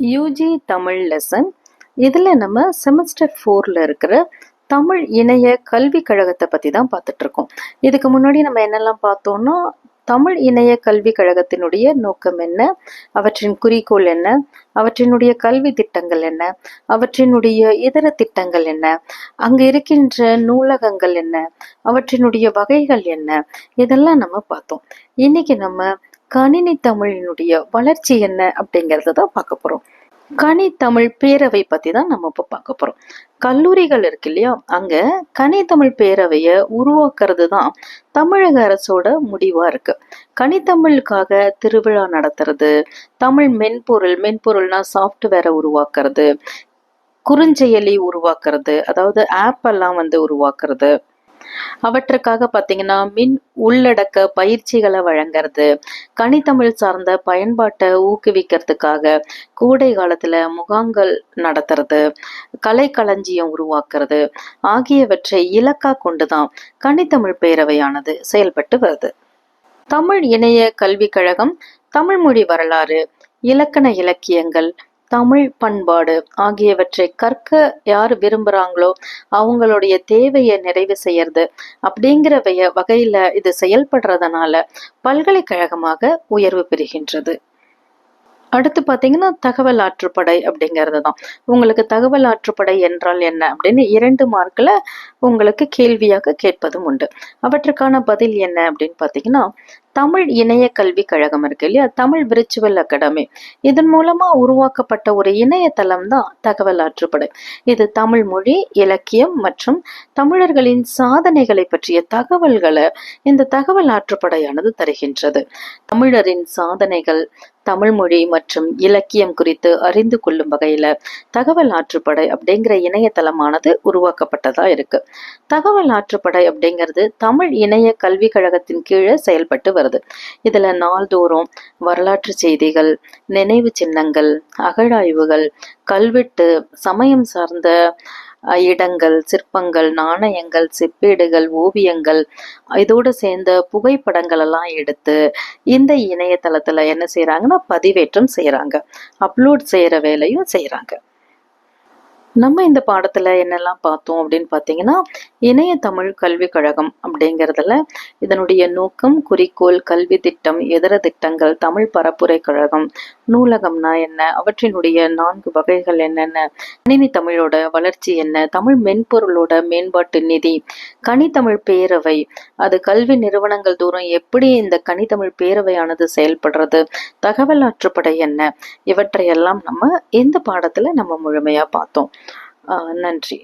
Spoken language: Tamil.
யூஜி தமிழ் லெசன் இதில் நம்ம செமஸ்டர் ஃபோரில் இருக்கிற தமிழ் இணைய கல்விக் கழகத்தை பற்றி தான் பார்த்துட்ருக்கோம் இதுக்கு முன்னாடி நம்ம என்னெல்லாம் பார்த்தோம்னா தமிழ் இணைய கல்விக் கழகத்தினுடைய நோக்கம் என்ன? அவற்றின் குறிக்கோள் என்ன? அவற்றினுடைய கல்வி திட்டங்கள் என்ன? அவற்றினுடைய இதர திட்டங்கள் என்ன? அங்கு இருக்கின்ற நூலகங்கள் என்ன? அவற்றினுடைய வகைகள் என்ன? இதெல்லாம் நம்ம பார்த்தோம். இன்னைக்கு நம்ம கணினி தமிழினுடைய வளர்ச்சி என்ன அப்படிங்கிறத தான் பார்க்க போகிறோம் கனி தமிழ் பேரவை பற்றி தான் நம்ம இப்போ பார்க்க போகிறோம் கல்லூரிகள் இருக்கு இல்லையா? அங்கே கனித்தமிழ் பேரவையை உருவாக்குறது தான் தமிழக அரசோட முடிவாக இருக்கு. கனித்தமிழுக்காக திருவிழா நடத்துறது தமிழ் மென்பொருள் மென்பொருள்னா சாஃப்ட்வேரை உருவாக்குறது குறுஞ்செயலி உருவாக்குறது அதாவது ஆப் எல்லாம் வந்து உருவாக்குறது அவற்றுக்காக பார்த்தீங்கன்னா மின் உள்ளடக்க பயிற்சிகளை வழங்குறது கனித்தமிழ் சார்ந்த பயன்பாட்டை ஊக்குவிக்கிறதுக்காக கோடை காலத்துல முகாங்கள் நடத்துறது கலைக்களஞ்சியம் உருவாக்குறது ஆகியவற்றை இலக்கா கொண்டுதான் கனித்தமிழ் பேரவையானது செயல்பட்டு வருது. தமிழ் இணைய கல்விக் கழகம் தமிழ்மொழி வரலாறு இலக்கண இலக்கியங்கள் தமிழ் பண்பாடு ஆகியவற்றை கற்க யார் விரும்புகிறாங்களோ அவங்களுடைய தேவையை நிறைவு செய்யறது அப்படிங்கிற வகையில் இது செயல்படுறதுனால பல்கலைக்கழகமாக உயர்வு பெறுகின்றது. அடுத்து பார்த்தீங்கன்னா தகவல் ஆற்றுப்படை அப்படிங்கிறது தான். உங்களுக்கு தகவல் ஆற்றுப்படை என்றால் என்ன அப்படின்னு இரண்டு மார்க்கில் உங்களுக்கு கேள்வியாக கேட்பதும் உண்டு. அவற்றுக்கான பதில் என்ன அப்படின்னு பார்த்தீங்கன்னா தமிழ் இணைய கல்வி கழகம் இருக்கு இல்லையா? Tamil virtual academy. இதன் மூலமா உருவாக்கப்பட்ட ஒரு இணையதளம் தான் தகவல் ஆற்றுப்படை. இது தமிழ் மொழி இலக்கியம் மற்றும் தமிழர்களின் சாதனைகளை பற்றிய தகவல்களை இந்த தகவல் ஆற்றுப்படையானது தருகின்றது. தமிழரின் சாதனைகள் தமிழ் மொழி மற்றும் இலக்கியம் குறித்து அறிந்து கொள்ளும் வகையில தகவல் ஆற்றுப்படை அப்படிங்கிற இணையதளமானது உருவாக்கப்பட்டதா இருக்கு. தகவல் ஆற்றுப்படை அப்படிங்கிறது தமிழ் இணைய கல்விக் கழகத்தின் கீழே செயல்பட்டு வருது. இதுல நாள்தோறும் வரலாற்று செய்திகள் நினைவு சின்னங்கள் அகழாய்வுகள் கல்வெட்டு சமயம் சார்ந்த இடங்கள் சிற்பங்கள் நாணயங்கள் செப்பேடுகள் ஓவியங்கள் இதோடு சேர்ந்த புகைப்படங்கள் எல்லாம் எடுத்து இந்த இணையதளத்துல என்ன செய்யறாங்கன்னா பதிவேற்றம் செய்யறாங்க அப்லோட் செய்யற வேலையும் செய்யறாங்க நம்ம இந்த பாடத்துல என்னெல்லாம் பார்த்தோம் அப்படின்னு பார்த்தீங்கன்னா இணைய தமிழ் கல்விக் கழகம் அப்படிங்கிறதுல இதனுடைய நோக்கம் குறிக்கோள் கல்வி திட்டம் இதர திட்டங்கள் தமிழ் பரப்புரை கழகம் நூலகம்னா என்ன அவற்றினுடைய நான்கு வகைகள் என்னென்ன கணினி தமிழோட வளர்ச்சி என்ன தமிழ் மென்பொருளோட மேம்பாட்டு நிதி கனித்தமிழ் பேரவை அது கல்வி நிறுவனங்கள் தூரம் எப்படி இந்த கனித்தமிழ் பேரவையானது செயல்படுறது தகவல் ஆற்றுப்படை என்ன இவற்றையெல்லாம் நம்ம இந்த பாடத்துல நம்ம முழுமையா பார்த்தோம். நன்றி